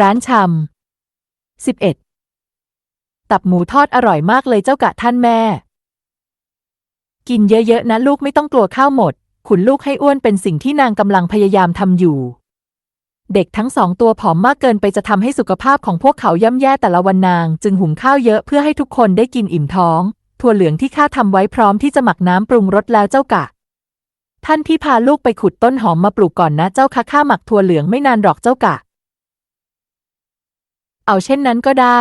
ร้านชำสิบเอ็ดตับหมูทอดอร่อยมากเลยเจ้ากะท่านแม่ กินเยอะๆนะลูกไม่ต้องกลัวข้าวหมด ขุนลูกให้อ้วนเป็นสิ่งที่นางกำลังพยายามทำอยู่ เด็กทั้งสองตัวผอมมากเกินไปจะทำให้สุขภาพของพวกเขาย่ำแย่แต่ละวันนาง จึงหุงข้าวเยอะเพื่อให้ทุกคนได้กินอิ่มท้อง ถั่วเหลืองที่ข้าทำไว้พร้อมที่จะหมักน้ำปรุงรสแล้วเจ้ากะ ท่านพี่พาลูกไปขุดต้นหอมมาปลูกก่อนนะเจ้าค่ะข้าหมักถั่วเหลืองไม่นานหรอกเจ้ากะ เอาเช่นนั้นก็ได้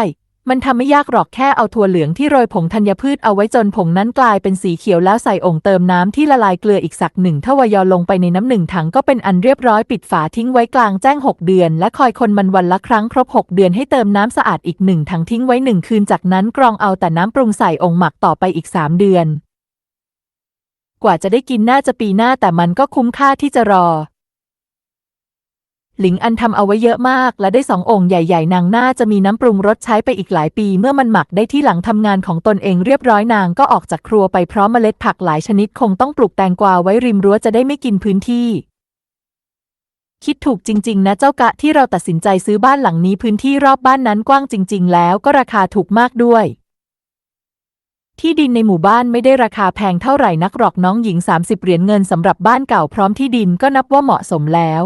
มันทำไม่ยากหรอกแค่เอาถั่วเหลืองที่โรยผงธัญพืชเอาไว้จนผงนั้นกลายเป็นสีเขียวแล้วใส่องเติมน้ำที่ละลายเกลืออีกสักหนึ่งถ้าวยอลงไปในน้ำหนึ่งถังก็เป็นอันเรียบร้อยปิดฝาทิ้งไว้กลางแจ้ง 6 เดือน และคอยคนมันวันละครั้งครบ 6 เดือนให้เติมน้ำสะอาดอีกหนึ่งถังทิ้งไว้หนึ่งคืนจากนั้นกรองเอาแต่น้ำปรุงใส่องหมักต่อไปอีก 3 เดือน กว่าจะได้กินน่าจะปีหน้าแต่มันก็คุ้มค่าที่จะรอ หลิงอันทำเอาไว้เยอะมาก และได้สององค์ใหญ่ๆ นางน่าจะมีน้ำปรุงรสใช้ไปอีกหลายปี เมื่อมันหมักได้ที่หลังทำงานของตนเองเรียบร้อยนางก็ออกจากครัวไปพร้อมเมล็ดผักหลายชนิดคงต้องปลูกแตงกวาไว้ริมรั้วจะได้ไม่กินพื้นที่ คิดถูกจริง ๆ นะเจ้ากะที่เราตัดสินใจซื้อบ้านหลังนี้พื้นที่รอบบ้านนั้นกว้างจริง ๆ แล้วก็ราคาถูกมากด้วยที่ดินในหมู่บ้านไม่ได้ราคาแพงเท่าไหร่นักหรอกน้องหญิง 30 เหรียญเงินสำหรับบ้านเก่าพร้อมที่ดินก็นับว่าเหมาะสมแล้ว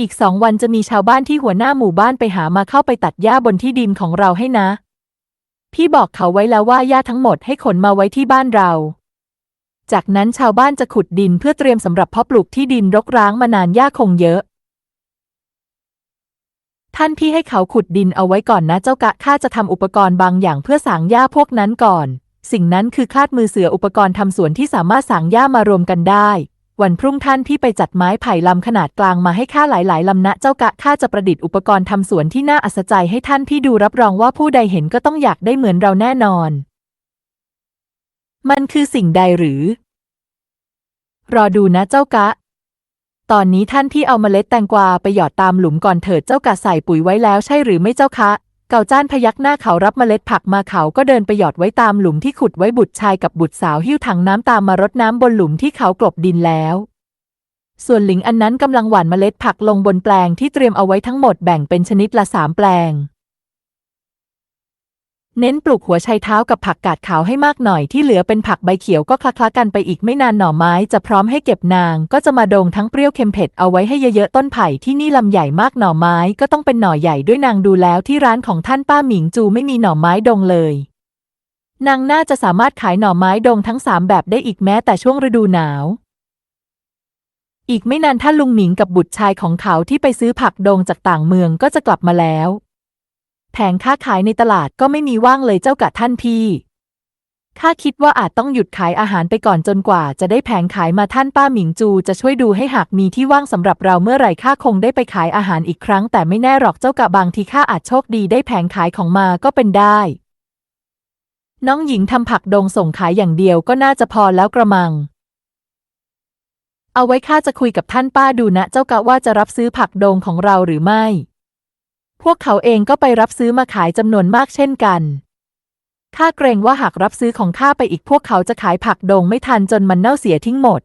อีกสองวันจะมีชาวบ้านที่หัวหน้าหมู่บ้านไปหามาเข้าไปตัดหญ้าบนที่ดินของเราให้นะ พี่บอกเขาไว้แล้วว่าหญ้าทั้งหมดให้ขนมาไว้ที่บ้านเรา จากนั้นชาวบ้านจะขุดดินเพื่อเตรียมสำหรับเพาะปลูกที่ดินรกร้างมานานหญ้าคงเยอะ ท่านพี่ให้เขาขุดดินเอาไว้ก่อนนะเจ้ากะข้าจะทำอุปกรณ์บางอย่างเพื่อสางหญ้าพวกนั้นก่อน สิ่งนั้นคือคลาดมือเสืออุปกรณ์ทำสวนที่สามารถสางหญ้ามารวมกันได้ วันพรุ่งท่านพี่ไปจัดไม้ไผ่ลำขนาดกลางมาให้ข้าหลายๆลำนะเจ้ากะข้าจะประดิษฐ์อุปกรณ์ทำสวนที่น่าอัศจรรย์ให้ท่านพี่ดูรับรองว่าผู้ใดเห็นก็ต้องอยากได้เหมือนเราแน่นอน มันคือสิ่งใดหรือ รอดูนะเจ้ากะ ตอนนี้ท่านพี่เอาเมล็ดแตงกวาไปหยอดตามหลุมก่อนเถิดเจ้ากะใส่ปุ๋ยไว้แล้วใช่หรือไม่เจ้าคะ เก่าจ้านพยักหน้าเขารับเมล็ดผักมาเขาก็เดินไปหยอดไว้ตามหลุมที่ขุดไว้บุตรชายกับบุตรสาวหิ้วถังน้ำตามมารดน้ำบนหลุมที่เขากลบดินแล้ว ส่วนหลิงอันนั้นกำลังหว่านเมล็ดผักลงบนแปลงที่เตรียมเอาไว้ทั้งหมดแบ่งเป็นชนิดละสามแปลง เน้นปลูกหัวไชเท้ากับผักกาดขาวให้มากหน่อยที่เหลือเป็นผักใบเขียวก็คละๆกันไปอีกไม่นานหน่อไม้จะพร้อมให้เก็บนาง ก็จะมาดงทั้งเปรี้ยวเค็มเผ็ดเอาไว้ให้เยอะๆต้นไผ่ที่นี่ลำใหญ่มากหน่อไม้ก็ต้องเป็นหน่อใหญ่ด้วยนางดูแล้วที่ร้านของท่านป้าหมิงจูไม่มีหน่อไม้ดงเลยนางน่าจะสามารถขายหน่อไม้ดงทั้งสามแบบได้อีกแม้แต่ช่วงฤดูหนาว อีกไม่นานท่านลุงหมิงกับบุตรชายของเขาที่ไปซื้อผักดงจากต่างเมืองก็จะกลับมาแล้ว แผงค้าขายในตลาดก็ไม่มีว่างเลยเจ้ากะท่านพี่ ข้าคิดว่าอาจต้องหยุดขายอาหารไปก่อนจนกว่า จะได้แผงขายมาท่านป้าหมิงจูจะช่วยดูให้หากมีที่ว่างสำหรับเราเมื่อไหร่ข้าคงได้ไปขายอาหารอีกครั้ง แต่ไม่แน่หรอกเจ้ากะบางทีข้าอาจโชคดีได้แผงขายของมาก็เป็นได้ น้องหญิงทำผักดงส่งขายอย่างเดียวก็น่าจะพอแล้วกระมังเอาไว้ข้าจะคุยกับท่านป้าดูนะ เจ้ากะว่าจะรับซื้อผักดงของเราหรือไม่ พวกเขาเองก็ไปรับซื้อมาขายจำนวนมากเช่นกันข้าเกรงว่าหากรับซื้อของข้าไปอีกพวกเขาจะขายผักดงไม่ทันจนมันเน่าเสียทิ้งหมด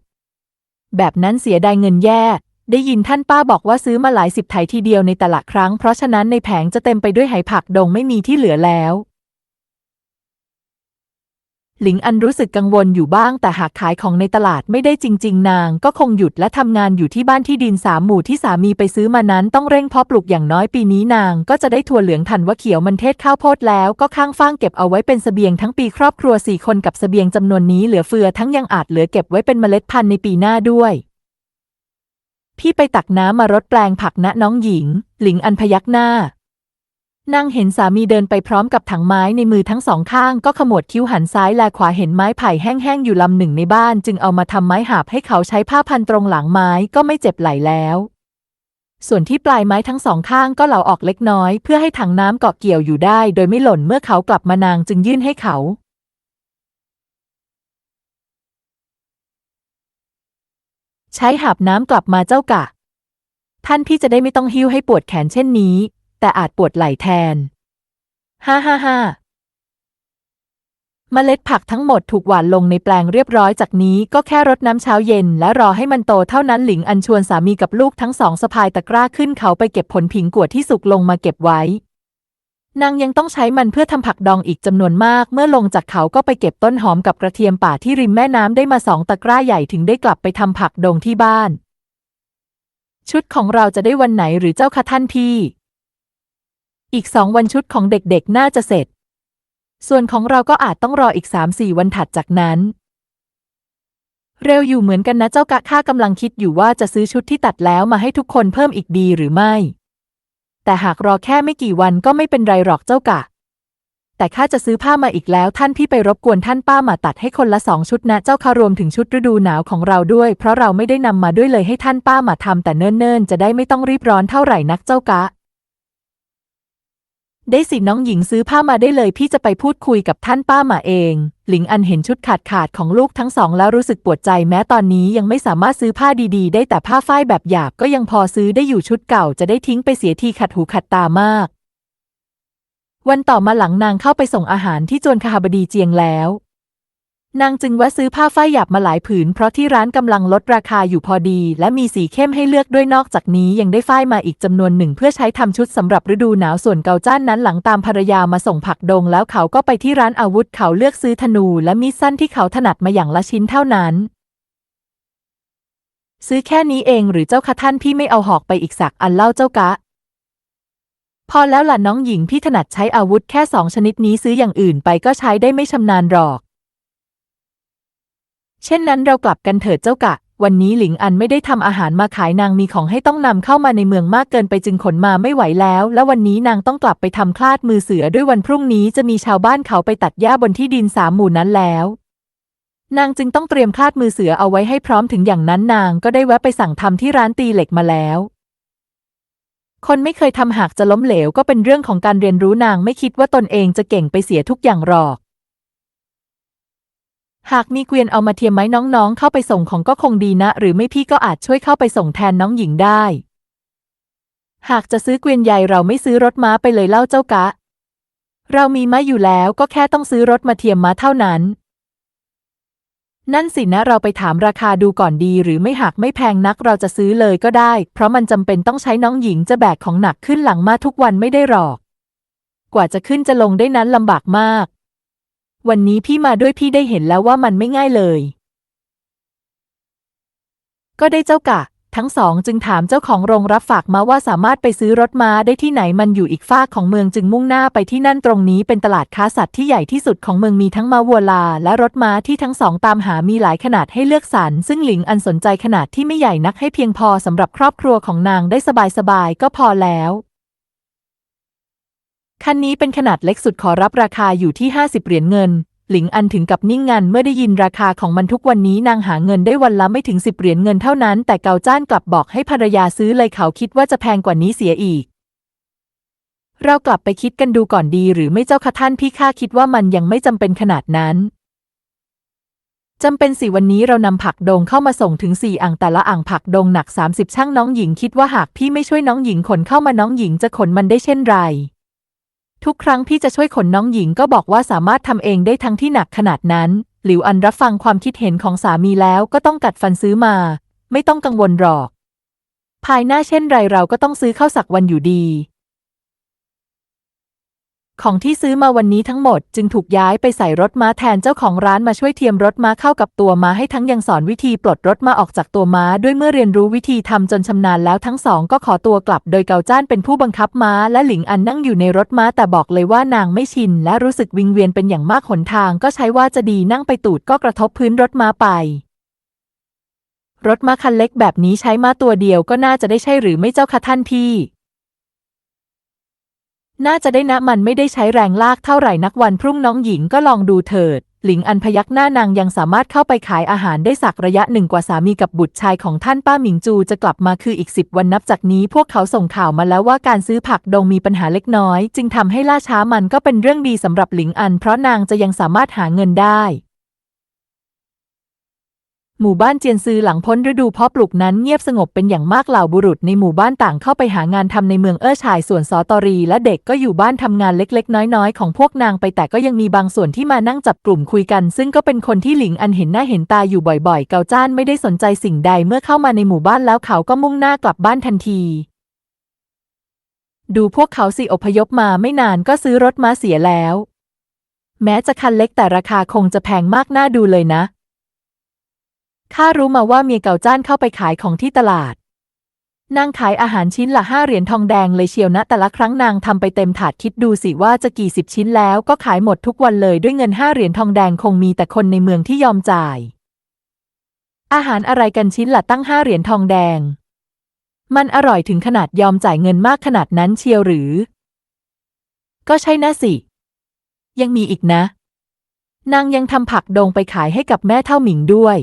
แบบนั้นเสียดายเงินแย่ ได้ยินท่านป้าบอกว่าซื้อมาหลายสิบไถทีเดียวในแต่ละครั้ง เพราะฉะนั้นในแผงจะเต็มไปด้วยไหผักดงไม่มีที่เหลือแล้ว หลิงอันรู้สึกกังวลอยู่บ้าง แต่หากขายของในตลาดไม่ได้จริง ๆ นาง ก็คงหยุดและทำงานอยู่ที่บ้านที่ดินสามหมู่ที่สามีไปซื้อมานั้นต้องเร่งเพาะปลูกอย่างน้อยปีนี้นาง ก็จะได้ถั่วเหลืองทันว่าเขียวมันเทศข้าวโพดแล้วก็ข้างฟางเก็บเอาไว้เป็นเสบียงทั้งปีครอบครัวสี่คนกับเสบียงจำนวนนี้เหลือเฟือทั้งยังอาจเหลือเก็บไว้เป็นเมล็ดพันธุ์ในปีหน้าด้วยพี่ไปตักน้ำมารดแปลงผักนะน้องหญิง หลิงอันพยักหน้า นางเห็นสามีเดินไปพร้อมกับถังไม้ในมือทั้งสองข้างก็ขมวดคิ้วหันซ้ายแลขวาเห็นไม้ไผ่แห้งๆอยู่ลำหนึ่งในบ้าน จึงเอามาทำไม้หาบให้เขาใช้ผ้าพันตรงหลังไม้ก็ไม่เจ็บไหลแล้ว ส่วนที่ปลายไม้ทั้งสองข้างก็เหลาออกเล็กน้อย เพื่อให้ถังน้ำเกาะเกี่ยวอยู่ได้ โดยไม่หล่นเมื่อเขากลับมานางจึงยื่นให้เขาใช้หาบน้ำกลับมาเจ้ากะ ท่านพี่จะได้ไม่ต้องหิ้วให้ปวดแขนเช่นนี้ แต่อาจปวดไหล่แทน ฮ่าฮ่าฮ่าเมล็ดผักทั้งหมดถูกหว่านลงในแปลงเรียบร้อยจากนี้ก็แค่รดน้ำเช้าเย็น และรอให้มันโตเท่านั้นหลิงอัญชวนสามีกับลูกทั้งสองสะพายตะกร้าขึ้นเขาไปเก็บผลผิงกัวที่สุกลงมาเก็บไว้ นางยังต้องใช้มันเพื่อทำผักดองอีกจำนวนมาก เมื่อลงจากเขาก็ไปเก็บต้นหอมกับกระเทียมป่าที่ริมแม่น้ำได้มาสองตะกร้าใหญ่ถึงได้กลับไปทำผักดองที่บ้าน ชุดของเราจะได้วันไหนหรือเจ้าคะท่านพี่ อีกสองวันชุดของเด็กๆ น่าจะเสร็จ ส่วนของเราก็อาจต้องรออีกสามสี่วันถัดจากนั้น เร็วอยู่เหมือนกันนะเจ้ากะข้ากำลังคิดอยู่ว่าจะซื้อชุดที่ตัดแล้วมาให้ทุกคนเพิ่มอีกดีหรือไม่ แต่หากรอแค่ไม่กี่วันก็ไม่เป็นไรหรอกเจ้ากะ แต่ข้าจะซื้อผ้ามาอีกแล้วท่านพี่ไปรบกวนท่านป้ามาตัดให้คนละสองชุดนะเจ้าค่ะรวมถึงชุดฤดูหนาวของเราด้วย เพราะเราไม่ได้นำมาด้วยเลยให้ท่านป้ามาทำแต่เนิ่นๆ จะได้ไม่ต้องรีบร้อนเท่าไหร่นักเจ้ากะ ได้สิน้องหญิงซื้อผ้ามาได้เลยพี่จะไปพูดคุยกับท่านป้ามาเอง หลิงอันเห็นชุดขาดขาดของลูกทั้งสองแล้วรู้สึกปวดใจแม้ตอนนี้ยังไม่สามารถซื้อผ้าดีๆ ได้แต่ผ้าฝ้ายแบบหยาบก็ยังพอซื้อได้อยู่ชุดเก่าจะได้ทิ้งไปเสียทีขัดหูขัดตามาก วันต่อมาหลังนางเข้าไปส่งอาหารที่จวนคาบดีเจียงแล้ว นางจึงแวะซื้อผ้าฝ้ายหยาบมาหลายผืน เพราะที่ร้านกำลังลดราคาอยู่พอดี และมีสีเข้มให้เลือกด้วยนอกจากนี้ยังได้ฝ้ายมาอีกจำนวนหนึ่งเพื่อใช้ทำชุดสำหรับฤดูหนาวส่วนเกาจ้านนั้นหลังตามภรรยามาส่งผักดง แล้วเขาก็ไปที่ร้านอาวุธเขาเลือกซื้อธนูและมีดสั้นที่เขาถนัดมาอย่างละชิ้นเท่านั้น ซื้อแค่นี้เองหรือเจ้าคะท่านพี่ไม่เอาหอกไปอีกสักอันเล่าเจ้ากะพอแล้วล่ะน้องหญิงพี่ถนัดใช้อาวุธแค่สองชนิดนี้ซื้ออย่างอื่นไปก็ใช้ได้ไม่ชำนาญหรอก เช่นนั้นเรากลับกันเถิดเจ้ากะ วันนี้หลิงอันไม่ได้ทำอาหารมาขายนางมีของให้ต้องนำเข้ามาในเมืองมากเกินไปจึงขนมาไม่ไหวแล้ว และวันนี้นางต้องกลับไปทำคลาดมือเสือด้วยวันพรุ่งนี้จะมีชาวบ้านเขาไปตัดหญ้าบนที่ดินสามหมู่นั้นแล้วนางจึงต้องเตรียมคลาดมือเสือเอาไว้ให้พร้อมถึงอย่างนั้นนางก็ได้แวะไปสั่งทำที่ร้านตีเหล็กมาแล้ว คนไม่เคยทำหากจะล้มเหลวก็เป็นเรื่องของการเรียนรู้นางไม่คิดว่าตนเองจะเก่งไปเสียทุกอย่างหรอก หากมีเกวียนเอามาเทียมไหมน้องๆ เข้าไปส่งของก็คงดีนะ หรือไม่พี่ก็อาจช่วยเข้าไปส่งแทนน้องหญิงได้ หากจะซื้อเกวียนใหญ่เราไม่ซื้อรถม้าไปเลยเล่าเจ้ากะ เรามีม้าอยู่แล้วก็แค่ต้องซื้อรถมาเทียมม้าเท่านั้น นั่นสินะเราไปถามราคาดูก่อนดีหรือไม่หากไม่แพงนักเราจะซื้อเลยก็ได้ เพราะมันจำเป็นต้องใช้น้องหญิงจะแบกของหนักขึ้นหลังมาทุกวันไม่ได้หรอก กว่าจะขึ้นจะลงได้นั้นลำบากมาก วันนี้พี่มาด้วยพี่ได้เห็นแล้วว่ามันไม่ง่ายเลย ก็ได้เจ้ากะ ทั้งสองจึงถามเจ้าของโรงรับฝากมาว่าสามารถไปซื้อรถม้าได้ที่ไหนมันอยู่อีกฝากของเมืองจึงมุ่งหน้าไปที่นั่นตรงนี้เป็นตลาดค้าสัตว์ที่ใหญ่ที่สุดของเมืองมีทั้งม้าวัวลา และรถม้าที่ทั้งสองตามหามีหลายขนาดให้เลือกสรรซึ่งหลิงอันสนใจขนาดที่ไม่ใหญ่นักให้เพียงพอสำหรับครอบครัวของนางได้สบายๆก็พอแล้ว คันนี้เป็นขนาดเล็กสุดขอรับราคาอยู่ที่ 50 เหรียญเงิน หลิงอันถึงกับนิ่งงันเมื่อได้ยินราคาของมันทุกวันนี้นางหาเงินได้วันละไม่ถึง 10 เหรียญเงินเท่านั้น แต่เกาจ้านกลับบอกให้ภรรยาซื้อเลยเขาคิดว่าจะแพงกว่านี้เสียอีก เรากลับไปคิดกันดูก่อนดีหรือไม่เจ้าคะท่านพี่ข้าคิดว่ามันยังไม่จำเป็นขนาดนั้นจำเป็นสิวันนี้เรานำผักดงเข้ามาส่งถึงสี่อ่างแต่ละอ่างผักดงหนัก 30 ช่างน้องหญิงคิดว่าหากพี่ไม่ช่วยน้องหญิงขนเข้ามาน้องหญิงจะขนมันได้เช่นไร ทุกครั้งพี่จะช่วยขนน้องหญิงก็บอกว่าสามารถทำเองได้ทั้งที่หนักขนาดนั้น หลิวอันรับฟังความคิดเห็นของสามีแล้วก็ต้องกัดฟันซื้อมา ไม่ต้องกังวลหรอก ภายหน้าเช่นไรเราก็ต้องซื้อเข้าสักวันอยู่ดี ของที่ซื้อมาวันนี้ทั้งหมดจึงถูกย้ายไปใส่รถม้าแทนเจ้าของร้านมาช่วยเทียมรถม้าเข้ากับตัวม้าให้ทั้งยังสอนวิธีปลดรถม้าออกจากตัวม้าด้วยเมื่อเรียนรู้วิธีทำจนชำนาญแล้วทั้งสองก็ขอตัวกลับโดยเกาจ้านเป็นผู้บังคับม้าและหลิงอันนั่งอยู่ในรถม้าแต่บอกเลยว่านางไม่ชินและรู้สึกวิงเวียนเป็นอย่างมากหนทางก็ใช้ว่าจะดีนั่งไปตูดก็กระทบพื้นรถม้าไป รถม้าคันเล็กแบบนี้ใช้ม้าตัวเดียวก็น่าจะได้ใช่หรือไม่เจ้าคะท่านพี่ น่าจะได้นะมันไม่ได้ใช้แรงลากเท่าไหร่นักวันพรุ่งน้องหญิงก็ลองดูเถิด หลิงอันพยักหน้านางยังสามารถเข้าไปขายอาหารได้สักระยะหนึ่งกว่าสามีกับบุตรชายของท่านป้าหมิงจูจะกลับมาคืออีกสิบวันนับจากนี้พวกเขาส่งข่าวมาแล้วว่าการซื้อผักดงมีปัญหาเล็กน้อย จึงทำให้ล่าช้ามันก็เป็นเรื่องดีสำหรับหลิงอัน เพราะนางจะยังสามารถหาเงินได้ หมู่บ้านเจียนซือหลังพ้นฤดูเพาะปลูกนั้นเงียบสงบเป็นอย่างมากเหล่าบุรุษในหมู่บ้านต่างเข้าไปหางานทำในเมืองเอ้อฉายส่วนสอตอรีและเด็กก็อยู่บ้านทำงานเล็กๆ น้อยๆ ของพวกนางไปแต่ก็ยังมีบางส่วนที่มานั่งจับกลุ่มคุยกัน ซึ่งก็เป็นคนที่หลิงอันเห็นหน้าเห็นตาอยู่บ่อยๆ เกาจ้านไม่ได้สนใจสิ่งใดเมื่อเข้ามาในหมู่บ้านแล้วเขาก็มุ่งหน้ากลับบ้านทันทีดูพวกเขาสิอพยพมาไม่นานก็ซื้อรถมาเสียแล้ว แม้จะคันเล็กแต่ราคาคงจะแพงมากน่าดูเลยนะ ข้ารู้มาว่าเมียเก่าจ้านเข้าไปขายของที่ตลาด นางขายอาหารชิ้นละห้าเหรียญทองแดงเลยเชียวนะ แต่ละครั้งนางทำไปเต็มถาดคิดดูสิว่าจะกี่สิบชิ้นแล้วก็ขายหมดทุกวันเลยด้วยเงินห้าเหรียญทองแดงคงมีแต่คนในเมืองที่ยอมจ่าย อาหารอะไรกันชิ้นละตั้งห้าเหรียญทองแดง มันอร่อยถึงขนาดยอมจ่ายเงินมากขนาดนั้นเชียวหรือ ก็ใช่นะสิ ยังมีอีกนะ นางยังทำผักดงไปขายให้กับแม่เท่าหมิงด้วย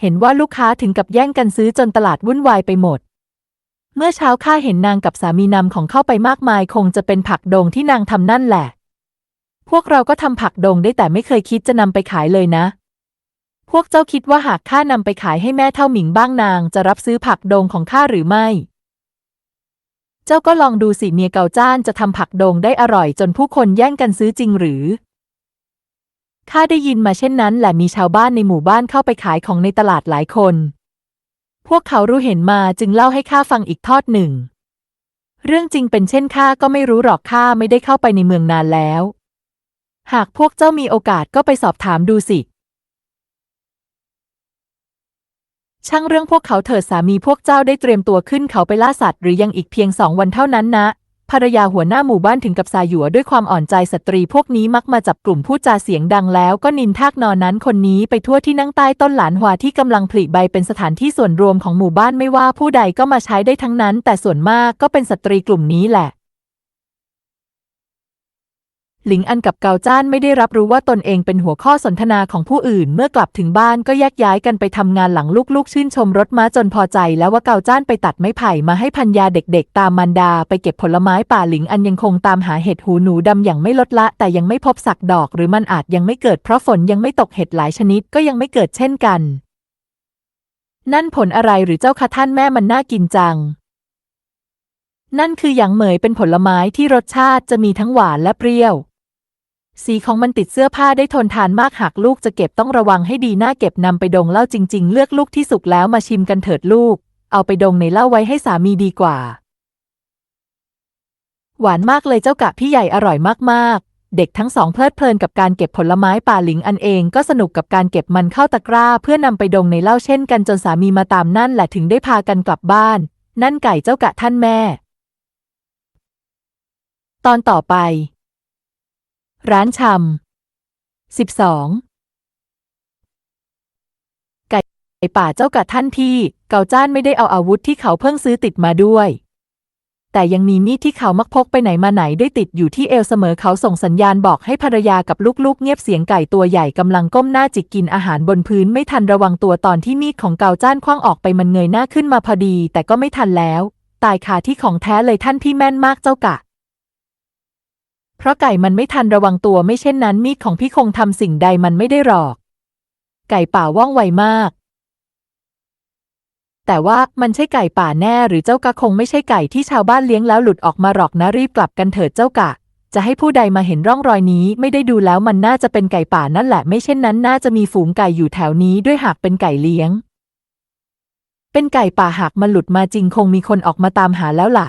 เห็นว่าลูกค้าถึงกับแย่งกันซื้อจนตลาดวุ่นวายไปหมด เมื่อเช้าข้าเห็นนางกับสามีนำของเข้าไปมากมาย คงจะเป็นผักดงที่นางทำนั่นแหละ พวกเราก็ทำผักดงได้แต่ไม่เคยคิดจะนำไปขายเลยนะ พวกเจ้าคิดว่าหากข้านำไปขายให้แม่เท่าหมิงบ้างนางจะรับซื้อผักดงของข้าหรือไม่ เจ้าก็ลองดูสิเมียเกาจ้านจะทำผักดงได้อร่อย จนผู้คนแย่งกันซื้อจริงหรือ ข้าได้ยินมาเช่นนั้นแหละมีชาวบ้านในหมู่บ้านเข้าไปขายของในตลาดหลายคน พวกเขารู้เห็นมาจึงเล่าให้ข้าฟังอีกทอดหนึ่ง เรื่องจริงเป็นเช่นข้าก็ไม่รู้หรอกข้าไม่ได้เข้าไปในเมืองนานแล้ว หากพวกเจ้ามีโอกาสก็ไปสอบถามดูสิ ช่างเรื่องพวกเขาเถิดสามีพวกเจ้าได้เตรียมตัวขึ้นเขาไปล่าสัตว์หรือยังอีกเพียงสองวันเท่านั้นนะ ภรรยาหัวหน้าหมู่บ้านถึงกับสายหัวด้วยความอ่อนใจสตรีพวกนี้มักมาจับกลุ่มพูดจาเสียงดังแล้วก็นินทากนอนนั้นคนนี้ไปทั่วที่นั่งใต้ต้นหลานหัวที่กำลังผลิใบเป็นสถานที่ส่วนรวมของหมู่บ้านไม่ว่าผู้ใดก็มาใช้ได้ทั้งนั้น แต่ส่วนมากก็เป็นสตรีกลุ่มนี้แหละ หลิงอันกับเกาจ้านไม่ได้รับรู้ว่าตนเองเป็นหัวข้อสนทนาของผู้อื่น เมื่อกลับถึงบ้านก็แยกย้ายกันไปทำงานหลังลูกๆ ชื่นชมรถม้าจนพอใจ แล้วว่าเกาจ้านไปตัดไม้ไผ่มาให้พันยาเด็กๆ ตามมันดา ไปเก็บผลไม้ป่าหลิงอันยังคงตามหาเห็ดหูหนูดำอย่างไม่ลดละ แต่ยังไม่พบสักดอก หรือมันอาจยังไม่เกิดเพราะฝนยังไม่ตกเห็ดหลายชนิดก็ยังไม่เกิดเช่นกัน นั่นผลอะไรหรือเจ้าคะท่านแม่มันน่ากินจังนั่นคือหยางเหมยเป็นผลไม้ที่รสชาติจะมีทั้งหวานและเปรี้ยว สีของมันติดเสื้อผ้าได้ทนทานมากหากลูกจะเก็บต้องระวังให้ดีหน่าเก็บนำไปดงเหล้าจริง ๆ เลือกลูกที่สุกแล้วมาชิมกันเถิดลูก เอาไปดงในเหล้าไว้ให้สามีดีกว่า หวานมากเลยเจ้ากะพี่ใหญ่อร่อยมากๆ เด็กทั้งสองเพลิดเพลินกับการเก็บผลไม้ป่าหลิงอันเองก็สนุกกับการเก็บมันเข้าตะกร้า เพื่อนำไปดงในเหล้าเช่นกันจนสามีมาตามนั่นแหละถึงได้พากันกลับบ้าน นั่นไก่เจ้ากะท่านแม่ ตอนต่อไป ร้านชำสิบสองไก่ป่าเจ้ากะท่านพี่เกาจ้านไม่ได้เอาอาวุธที่เขาเพิ่งซื้อติดมาด้วย แต่ยังมีมีดที่เขามักพกไปไหนมาไหนได้ติดอยู่ที่เอวเสมอเขาส่งสัญญาณบอกให้ภรรยากับลูกๆ เงียบเสียงไก่ตัวใหญ่กำลังก้มหน้าจิกกินอาหารบนพื้นไม่ทันระวังตัวตอนที่มีดของเกาจ้านคว้างออกไปมันเงยหน้าขึ้นมาพอดี แต่ก็ไม่ทันแล้ว ตายคาที่ของแท้เลยท่านพี่แม่นมากเจ้ากะ เพราะไก่มันไม่ทันระวังตัวไม่เช่นนั้นมีดของพี่คงทำสิ่งใดมันไม่ได้หรอก ไก่ป่าว่องไวมาก แต่ว่ามันใช่ไก่ป่าแน่หรือเจ้ากะคงไม่ใช่ไก่ที่ชาวบ้านเลี้ยงแล้วหลุดออกมาหรอกนะรีบกลับกันเถิดเจ้ากะ จะให้ผู้ใดมาเห็นร่องรอยนี้ไม่ได้ดูแล้วมันน่าจะเป็นไก่ป่านั่นแหละ ไม่เช่นนั้นน่าจะมีฝูงไก่อยู่แถวนี้ด้วยหากเป็นไก่เลี้ยง เป็นไก่ป่าหากมันหลุดมาจริงคงมีคนออกมาตามหาแล้วล่ะ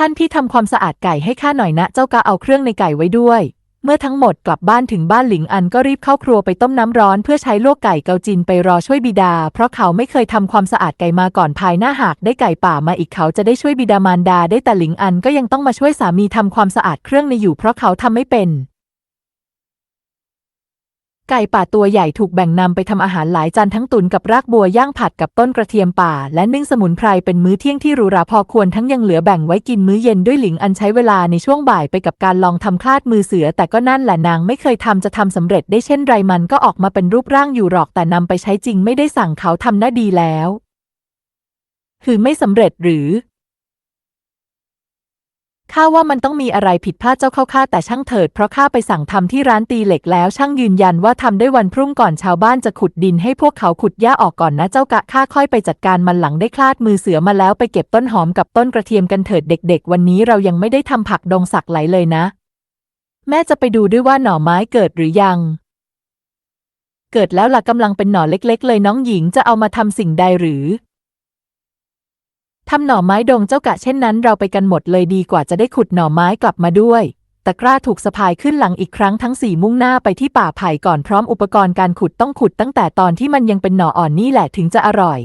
ท่านพี่ทำความสะอาดไก่ให้ข้าหน่อยนะ เจ้ากาเอาเครื่องในไก่ไว้ด้วย เมื่อทั้งหมดกลับบ้านถึงบ้านหลิงอันก็รีบเข้าครัวไปต้มน้ำร้อนเพื่อใช้ลวกไก่เกาจินไปรอช่วยบิดา เพราะเขาไม่เคยทำความสะอาดไก่มาก่อนภายหน้าหากได้ไก่ป่ามาอีกเขาจะได้ช่วยบิดามารดาได้แต่หลิงอันก็ยังต้องมาช่วยสามีทำความสะอาดเครื่องในอยู่เพราะเขาทำไม่เป็น ไก่ป่าตัวใหญ่ถูกแบ่งนำไปทำอาหารหลายจานทั้งตุนกับรากบัวย่างผัดกับต้นกระเทียมป่า และนึ่งสมุนไพรเป็นมื้อเที่ยงที่หรูหราพอควรทั้งยังเหลือแบ่งไว้กินมื้อเย็นด้วยหลิงอันใช้เวลาในช่วงบ่ายไปกับการลองทำคลาดมือเสือ แต่ก็นั่นแหละนางไม่เคยทำจะทำสำเร็จได้เช่นไรมันก็ออกมาเป็นรูปร่างอยู่หรอกแต่นำไปใช้จริงไม่ได้สั่งเขาทำน่าดีแล้ว คือไม่สำเร็จหรือ ข้าว่ามันต้องมีอะไรผิดพลาดเจ้าเข้าข้าแต่ช่างเถิดเพราะข้าไปสั่งทำที่ร้านตีเหล็กแล้วช่างยืนยันว่าทำได้วันพรุ่งก่อนชาวบ้านจะขุดดินให้พวกเขาขุดหญ้าออกก่อนนะเจ้ากะข้าค่อยไปจัดการมันหลังได้คลาดมือเสือมาแล้วไปเก็บต้นหอมกับต้นกระเทียมกันเถิดเด็ก ๆ วันนี้เรายังไม่ได้ทำผักดงสักไหลเลยนะ แม่จะไปดูด้วยว่าหน่อไม้เกิดหรือยัง เกิดแล้วล่ะกำลังเป็นหน่อเล็ก ๆ เลยน้องหญิงจะเอามาทำสิ่งใดหรือ ทำหน่อไม้ดงเจ้ากะเช่นนั้นเราไปกันหมดเลยดีกว่าจะได้ขุดหน่อไม้กลับมาด้วย ตะกร้าถูกสะพายขึ้นหลังอีกครั้งทั้งสี่มุ่งหน้าไปที่ป่าไผ่ก่อนพร้อมอุปกรณ์การขุดต้องขุดตั้งแต่ตอนที่มันยังเป็นหน่ออ่อนนี่แหละถึงจะอร่อย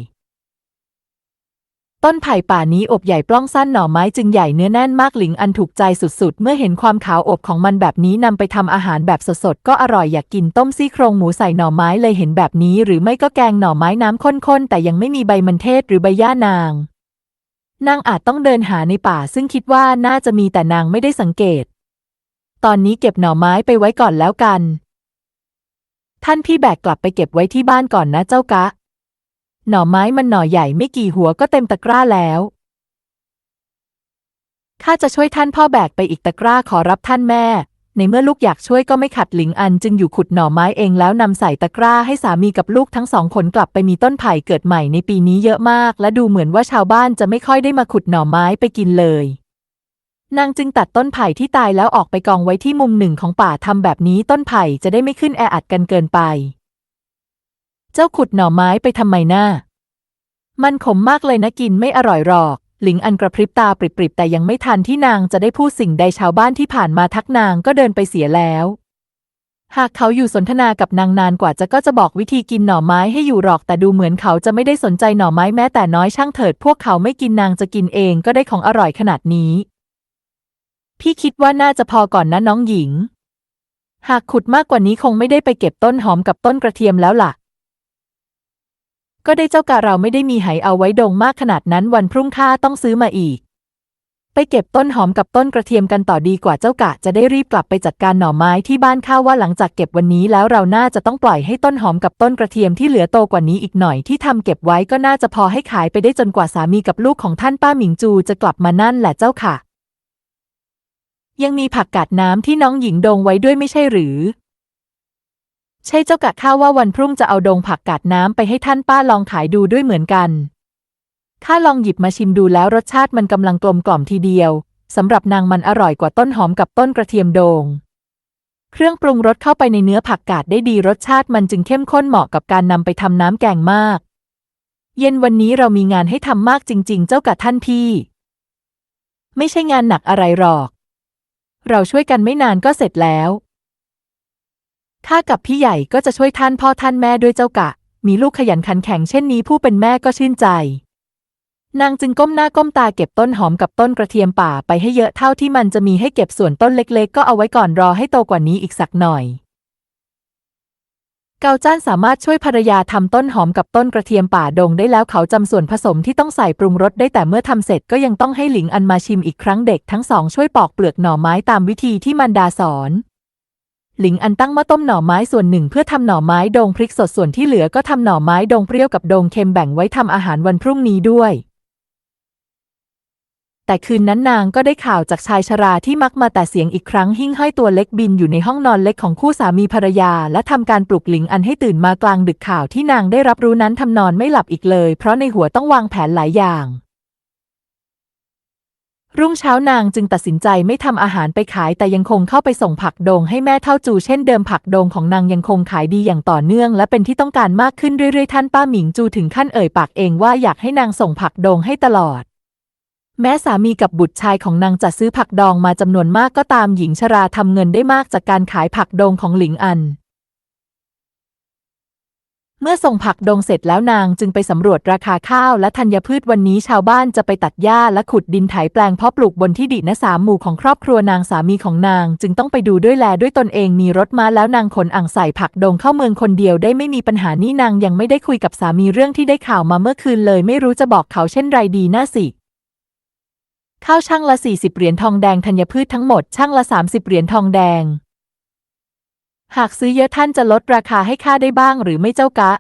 ต้นไผ่ป่านี้อบใหญ่ปล้องสั้นหน่อไม้จึงใหญ่เนื้อแน่นมากหลิงอันถูกใจสุดๆ เมื่อเห็นความขาวอบของมันแบบนี้นำไปทำอาหารแบบสดๆก็อร่อยอยากกินต้มซี่โครงหมูใส่หน่อไม้เลยเห็นแบบนี้ หรือไม่ก็แกงหน่อไม้น้ำข้นๆแต่ยังไม่มีใบมันเทศหรือใบย่านาง นางอาจต้องเดินหาในป่าซึ่งคิดว่าน่าจะมีแต่นางไม่ได้สังเกต ตอนนี้เก็บหน่อไม้ไปไว้ก่อนแล้วกัน ท่านพี่แบกกลับไปเก็บไว้ที่บ้านก่อนนะเจ้ากะ หน่อไม้มันหน่อใหญ่ไม่กี่หัวก็เต็มตะกร้าแล้วข้าจะช่วยท่านพ่อแบกไปอีกตะกร้าขอรับท่านแม่ ในเมื่อลูกอยากช่วยก็ไม่ขัดหลิงอันจึงอยู่ขุดหน่อไม้เองแล้วนำใส่ตะกร้าให้สามีกับลูกทั้งสองขนกลับไปมีต้นไผ่เกิดใหม่ในปีนี้เยอะมาก และดูเหมือนว่าชาวบ้านจะไม่ค่อยได้มาขุดหน่อไม้ไปกินเลยนางจึงตัดต้นไผ่ที่ตายแล้วออกไปกองไว้ที่มุมหนึ่งของป่าทำแบบนี้ต้นไผ่จะได้ไม่ขึ้นแออัดกันเกินไป เจ้าขุดหน่อไม้ไปทำไมหน้า มันขมมากเลยนะกินไม่อร่อยหรอกหลิงอันกระพริบตาปริบๆแต่ยังไม่ทันที่นางจะได้พูดสิ่งใดชาวบ้านที่ผ่านมาทักนางก็เดินไปเสียแล้ว หากเขาอยู่สนทนากับนางนานกว่าจะก็จะบอกวิธีกินหน่อไม้ให้อยู่หรอกแต่ดูเหมือนเขาจะไม่ได้สนใจหน่อไม้แม้แต่น้อยช่างเถิด พวกเขาไม่กินนางจะกินเองก็ได้ของอร่อยขนาดนี้ พี่คิดว่าน่าจะพอก่อนนะน้องหญิง หากขุดมากกว่านี้คงไม่ได้ไปเก็บต้นหอมกับต้นกระเทียมแล้วล่ะ ก็ได้เจ้ากะเราไม่ได้มีไหเอาไว้ดงมากขนาดนั้นวันพรุ่งข้าต้องซื้อมาอีก ไปเก็บต้นหอมกับต้นกระเทียมกันต่อดีกว่าเจ้ากะจะได้รีบกลับไปจัดการหน่อไม้ที่บ้านข้าว่าหลังจากเก็บวันนี้แล้วเราน่าจะต้องปล่อยให้ต้นหอมกับต้นกระเทียมที่เหลือโตกว่านี้อีกหน่อยที่ทำเก็บไว้ก็น่าจะพอให้ขายไปได้จนกว่าสามีกับลูกของท่านป้าหมิงจูจะกลับมานั่นแหละเจ้าค่ะ ยังมีผักกาดน้ำที่น้องหญิงดงไว้ด้วยไม่ใช่หรือ ใช่เจ้ากะข้าว่าวันพรุ่งจะเอาดงผักกาดน้ำไปให้ท่านป้าลองขายดูด้วยเหมือนกัน ข้าลองหยิบมาชิมดูแล้วรสชาติมันกำลังกลมกล่อมทีเดียวสำหรับนางมันอร่อยกว่าต้นหอมกับต้นกระเทียมโดงเครื่องปรุงรสเข้าไปในเนื้อผักกาดได้ดีรสชาติมันจึงเข้มข้นเหมาะกับการนำไปทำน้ำแกงมาก เย็นวันนี้เรามีงานให้ทำมากจริง ๆ เจ้ากะท่านพี่ ไม่ใช่งานหนักอะไรหรอก เราช่วยกันไม่นานก็เสร็จแล้ว ข้ากับพี่ใหญ่ก็จะช่วยท่านพ่อท่านแม่ด้วยเจ้ากะ มีลูกขยันขันแข็งเช่นนี้ผู้เป็นแม่ก็ชื่นใจ นางจึงก้มหน้าก้มตาเก็บต้นหอมกับต้นกระเทียมป่าไปให้เยอะเท่าที่มันจะมีให้เก็บส่วนต้นเล็กๆ ก็เอาไว้ก่อนรอให้โตกว่านี้อีกสักหน่อยเกาจ้านสามารถช่วยภรรยาทำต้นหอมกับต้นกระเทียมป่าดงได้แล้วเขาจำส่วนผสมที่ต้องใส่ปรุงรสได้แต่เมื่อทำเสร็จก็ยังต้องให้หลิงอันมาชิมอีกครั้งเด็กทั้งสองช่วยปอกเปลือกหน่อไม้ตามวิธีที่มันดาสอน หลิงอันตั้งม้อต้มหน่อไม้ส่วนหนึ่งเพื่อทำหน่อไม้ดองพริกสดส่วนที่เหลือก็ทำหน่อไม้ดองเปรี้ยวกับดองเค็มแบ่งไว้ทำอาหารวันพรุ่งนี้ด้วย แต่คืนนั้นนางก็ได้ข่าวจากชายชราที่มักมาแต่เสียงอีกครั้งหิ้งห้อยตัวเล็กบินอยู่ในห้องนอนเล็กของคู่สามีภรรยา และทำการปลุกหลิงอันให้ตื่นมากลางดึกข่าวที่นางได้รับรู้นั้นทำนอนไม่หลับอีกเลย เพราะในหัวต้องวางแผนหลายอย่าง รุ่งเช้านางจึงตัดสินใจไม่ทำอาหารไปขายแต่ยังคงเข้าไปส่งผักดงให้แม่เท่าจูเช่นเดิมผักดงของนางยังคงขายดีอย่างต่อเนื่อง และเป็นที่ต้องการมากขึ้นเรื่อยๆท่านป้าหมิงจูถึงขั้นเอ่ยปากเองว่าอยากให้นางส่งผักดงให้ตลอด แม้สามีกับบุตรชายของนางจะซื้อผักดองมาจำนวนมากก็ตามหญิงชราทำเงินได้มากจากการขายผักดงของหลิงอัน เมื่อส่งผักดงเสร็จแล้วนางจึงไปสำรวจราคาข้าวและธัญพืชวันนี้ชาวบ้านจะไปตัดหญ้าและขุดดินไถแปลงเพาะปลูกบนที่ดินสามหมู่ของครอบครัวนางสามีของนาง จึงต้องไปดูด้วยแลด้วยตนเองมีรถมาแล้วนางขนอ่างใส่ผักดงเข้าเมืองคนเดียวได้ไม่มีปัญหานี่นางยังไม่ได้คุยกับสามีเรื่องที่ได้ข่าวมาเมื่อคืนเลย ไม่รู้จะบอกเขาเช่นไรดีน่าสิข้าวช่างละ40เหรียญทองแดงธัญพืชทั้งหมดช่างละ30เหรียญทองแดง หากซื้อเยอะท่านจะลดราคาให้ข้าได้บ้างหรือไม่เจ้ากะ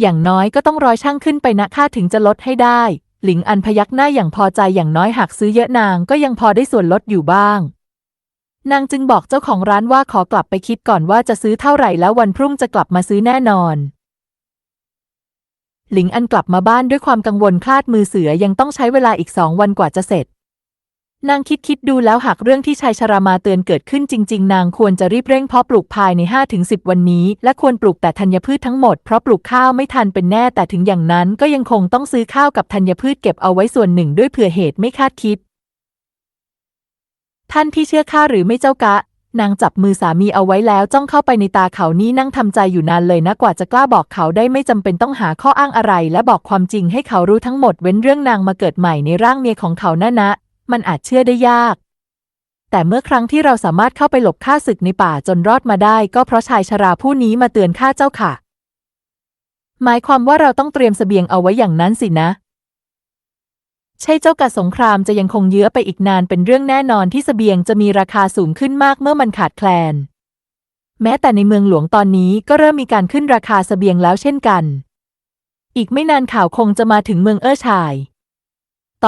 อย่างน้อยก็ต้องรอยช่างขึ้นไปนะข้าถึงจะลดให้ได้ หลิงอันพยักหน้าอย่างพอใจอย่างน้อยหากซื้อเยอะนางก็ยังพอได้ส่วนลดอยู่บ้าง นางจึงบอกเจ้าของร้านว่าขอกลับไปคิดก่อนว่าจะซื้อเท่าไหร่แล้ววันพรุ่งจะกลับมาซื้อแน่นอนหลิงอันกลับมาบ้านด้วยความกังวลคลาดมือเสือยังต้องใช้เวลาอีกสองวันกว่าจะเสร็จ นางคิดคิดดูแล้วหากเรื่องที่ชายชรามาเตือนเกิดขึ้นจริง ๆ นางควรจะรีบเร่งเพาะปลูกภายใน 5-10 วันนี้ และควรปลูกแต่ธัญพืชทั้งหมดเพราะปลูกข้าวไม่ทันเป็นแน่แต่ถึงอย่างนั้นก็ยังคงต้องซื้อข้าวกับธัญพืชเก็บเอาไว้ส่วนหนึ่งด้วยเผื่อเหตุไม่คาดคิด ท่านพี่เชื่อข้าหรือไม่เจ้ากะ นางจับมือสามีเอาไว้แล้วจ้องเข้าไปในตาเขานี่นั่งทำใจอยู่นานเลยนะกว่าจะกล้าบอกเขาได้ไม่จำเป็นต้องหาข้ออ้างอะไร และบอกความจริงให้เขารู้ทั้งหมดเว้นเรื่องนางมาเกิดใหม่ในร่างเมียของเขาน่นนะ มันอาจเชื่อได้ยาก แต่เมื่อครั้งที่เราสามารถเข้าไปหลบข้าศึกในป่าจนรอดมาได้ ก็เพราะชายชราผู้นี้มาเตือนข้าเจ้าค่ะ หมายความว่าเราต้องเตรียมสเสบียงเอาไว้อย่างนั้นสินะ ใช่เจ้ากะสงครามจะยังคงเยื้อไปอีกนานเป็นเรื่องแน่นอนที่สเสบียงจะมีราคาสูงขึ้นมากเมื่อมันขาดแคลน แม้แต่ในเมืองหลวงตอนนี้ก็เริ่มมีการขึ้นราคาสเสบียงแล้วเช่นกัน อีกไม่นานข่าวคงจะมาถึงเมืองเอ้อชาย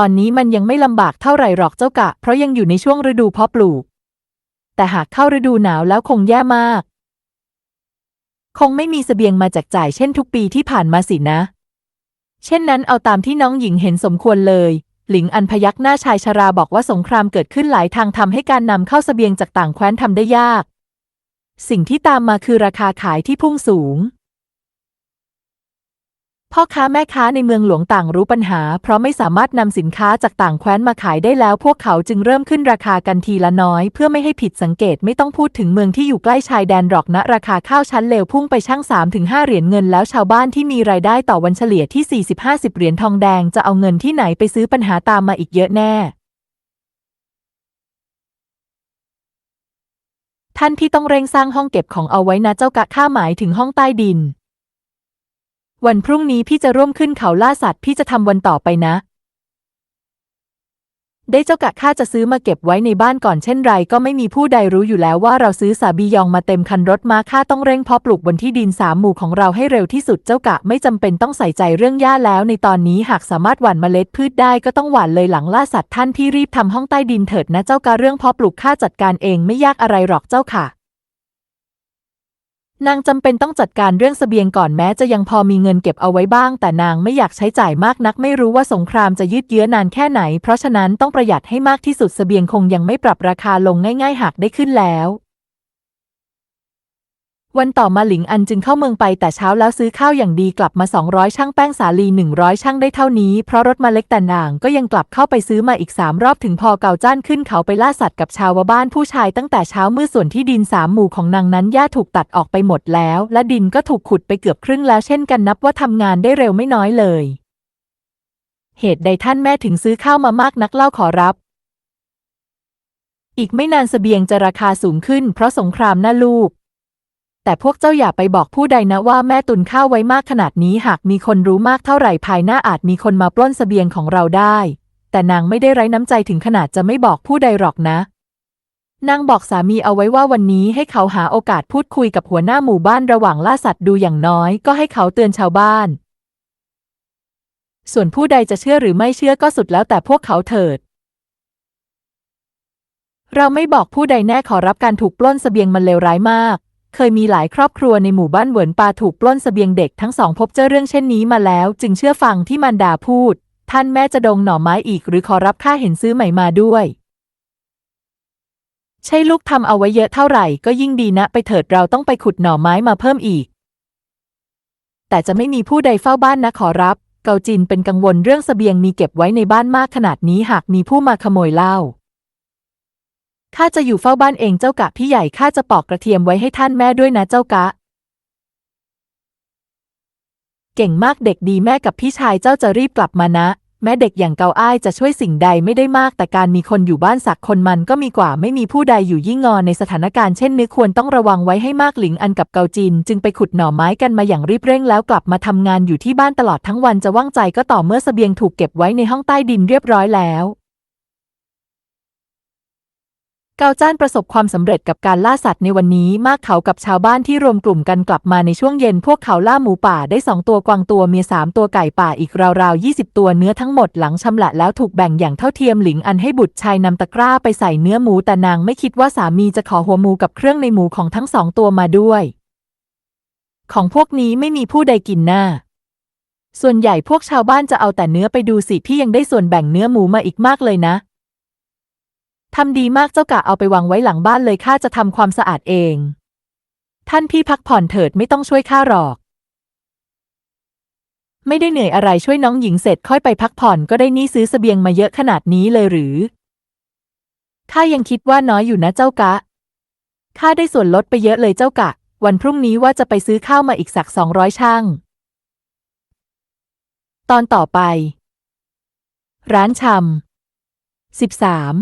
ตอนนี้มันยังไม่ลำบากเท่าไหร่หรอกเจ้ากะ เพราะยังอยู่ในช่วงฤดูเพาะปลูก แต่หากเข้าฤดูหนาวแล้วคงแย่มาก คงไม่มีเสบียงมาแจกจ่ายเช่นทุกปีที่ผ่านมาสินะ เช่นนั้นเอาตามที่น้องหญิงเห็นสมควรเลยหลิงอันพยักหน้าชายชราบอกว่าสงครามเกิดขึ้นหลายทางทำให้การนำเข้าเสบียงจากต่างแคว้นทำได้ยาก สิ่งที่ตามมาคือราคาขายที่พุ่งสูง พ่อค้าแม่ค้าในเมืองหลวงต่างรู้ปัญหา เพราะไม่สามารถนำสินค้าจากต่างแคว้นมาขายได้แล้ว พวกเขาจึงเริ่มขึ้นราคากันทีละน้อย เพื่อไม่ให้ผิดสังเกตไม่ต้องพูดถึงเมืองที่อยู่ใกล้ชายแดนหรอกนะ ราคาข้าวชั้นเลวพุ่งไปช่าง 3-5 เหรียญเงินแล้วชาวบ้านที่มีรายได้ต่อวันเฉลี่ยที่ 40-50 เหรียญทองแดงจะเอาเงินที่ไหนไปซื้อปัญหาตามมาอีกเยอะแน่ท่านที่ต้องเร่งสร้างห้องเก็บของเอาไว้นะเจ้ากะข้าหมายถึงห้องใต้ดิน วันพรุ่งนี้พี่จะร่วมขึ้นเขาล่าสัตว์พี่จะทำวันต่อไปนะ ได้เจ้ากะข้าจะซื้อมาเก็บไว้ในบ้านก่อนเช่นไร ก็ไม่มีผู้ใดรู้อยู่แล้วว่าเราซื้อสาบียองมาเต็มคันรถมาข้าต้องเร่งเพาะปลูกบนที่ดินสามหมู่ของเราให้เร็วที่สุดเจ้ากะไม่จำเป็นต้องใส่ใจเรื่องหญ้าแล้ว ในตอนนี้หากสามารถหว่านเมล็ดพืชได้ก็ต้องหว่านเลยหลังล่าสัตว์ท่านที่รีบทำห้องใต้ดินเถิดนะเจ้ากะเรื่องเพาะปลูกข้าจัดการเองไม่ยากอะไรหรอกเจ้าค่ะ นางจำเป็นต้องจัดการเรื่องเสบียงก่อนแม้จะยังพอมีเงินเก็บเอาไว้บ้าง แต่นางไม่อยากใช้จ่ายมากนัก ไม่รู้ว่าสงครามจะยืดเยื้อนานแค่ไหน เพราะฉะนั้นต้องประหยัดให้มากที่สุดเสบียงคงยังไม่ปรับราคาลงง่าย ๆ หากได้ขึ้นแล้ว วันต่อมาหลิงอันจึงเข้าเมืองไปแต่เช้าแล้วซื้อข้าวอย่างดีกลับมา 200 ช่างแป้งสาลี 100 ช่างได้เท่านี้ เพราะรถมาเล็กแต่นางก็ยังกลับเข้าไปซื้อมาอีกสามรอบถึงพอเก่าจ้านขึ้นเขาไปล่าสัตว์กับชาวบ้านผู้ชายตั้งแต่เช้ามืดส่วนที่ดินสามหมู่ของนางนั้นหญ้าถูกตัดออกไปหมดแล้ว และดินก็ถูกขุดไปเกือบครึ่งแล้วเช่นกันนับว่าทำงานได้เร็วไม่น้อยเลย เหตุใดท่านแม่ถึงซื้อข้าวมามากนักเล่าขอรับอีกไม่นานเสบียงจะราคาสูงขึ้นเพราะสงครามน่าลูก แต่พวกเจ้าอย่าไปบอกผู้ใดนะว่าแม่ตุนข้าวไว้มากขนาดนี้หากมีคนรู้มากเท่าไหร่ภายหน้าอาจมีคนมาปล้นเสบียงของเราได้ แต่นางไม่ได้ไร้น้ำใจถึงขนาดจะไม่บอกผู้ใดหรอกนะ นางบอกสามีเอาไว้ว่าวันนี้ให้เขาหาโอกาสพูดคุยกับหัวหน้าหมู่บ้านระหว่างล่าสัตว์ดูอย่างน้อย ก็ให้เขาเตือนชาวบ้าน ส่วนผู้ใดจะเชื่อหรือไม่เชื่อก็สุดแล้วแต่พวกเขาเถิดเราไม่บอกผู้ใดแน่ขอรับการถูกปล้นเสบียงมันเลวร้ายมาก เคยมีหลายครอบครัวในหมู่บ้านเหวินปาถูกปล้นเสบียงเด็กทั้งสองพบเจอเรื่องเช่นนี้มาแล้ว จึงเชื่อฟังที่มารดาพูด ท่านแม่จะดงหน่อไม้อีก หรือขอรับค่าเห็นซื้อใหม่มาด้วย ใช่ลูกทำเอาไว้เยอะเท่าไหร่ก็ยิ่งดีนะไปเถิดเราต้องไปขุดหน่อไม้มาเพิ่มอีก แต่จะไม่มีผู้ใดเฝ้าบ้านนะขอรับ เกาจินเป็นกังวลเรื่องเสบียงมีเก็บไว้ในบ้านมากขนาดนี้หากมีผู้มาขโมยเหล้า ข้าจะอยู่เฝ้าบ้านเองเจ้ากะพี่ใหญ่ข้าจะปอกกระเทียมไว้ให้ท่านแม่ด้วยนะเจ้ากะ เก่งมากเด็กดีแม่กับพี่ชายเจ้าจะรีบกลับมานะ แม้เด็กอย่างเกาอ้ายจะช่วยสิ่งใดไม่ได้มาก แต่การมีคนอยู่บ้านสักคนมันก็มีกว่าไม่มีผู้ใดอยู่ยิ่งงอในสถานการณ์เช่นนี้ควรต้องระวังไว้ให้มากหลิงอันกับเกาจิน จึงไปขุดหน่อไม้กันมาอย่างรีบเร่งแล้วกลับมาทำงานอยู่ที่บ้านตลอดทั้งวันจะว่างใจก็ต่อเมื่อเสบียงถูกเก็บไว้ในห้องใต้ดินเรียบร้อยแล้ว เกาจ้านประสบความสำเร็จกับการล่าสัตว์ในวันนี้มากเขากับชาวบ้านที่รวมกลุ่มกันกลับมาในช่วงเย็นพวกเขาล่าหมูป่าได้สองตัวกวางตัวเมียสามตัวไก่ป่าอีกราวๆ 20 ตัวเนื้อทั้งหมดหลังชำละแล้วถูกแบ่งอย่างเท่าเทียมหลิงอันให้บุตรชายนำตะกร้าไปใส่เนื้อหมูแต่นางไม่คิดว่าสามีจะขอหัวหมูกับเครื่องในหมูของทั้งสองตัวมาด้วย ของพวกนี้ไม่มีผู้ใดกินหน้าส่วนใหญ่พวกชาวบ้านจะเอาแต่เนื้อไปดูสิพี่ยังได้ส่วนแบ่งเนื้อหมูมาอีกมากเลยนะ ทำดีมากเจ้ากะเอาไปวางไว้หลังบ้านเลยข้าจะทำความสะอาดเอง ท่านพี่พักผ่อนเถิดไม่ต้องช่วยข้าหรอก ไม่ได้เหนื่อยอะไรช่วยน้องหญิงเสร็จค่อยไปพักผ่อนก็ได้นี่ซื้อเสบียงมาเยอะขนาดนี้เลยหรือข้ายังคิดว่าน้อยอยู่นะเจ้ากะข้าได้ส่วนลดไปเยอะเลยเจ้ากะ วันพรุ่งนี้ว่าจะไปซื้อข้าวมาอีกสักสองร้อยช่าง ตอนต่อไป ร้านชำสิบสาม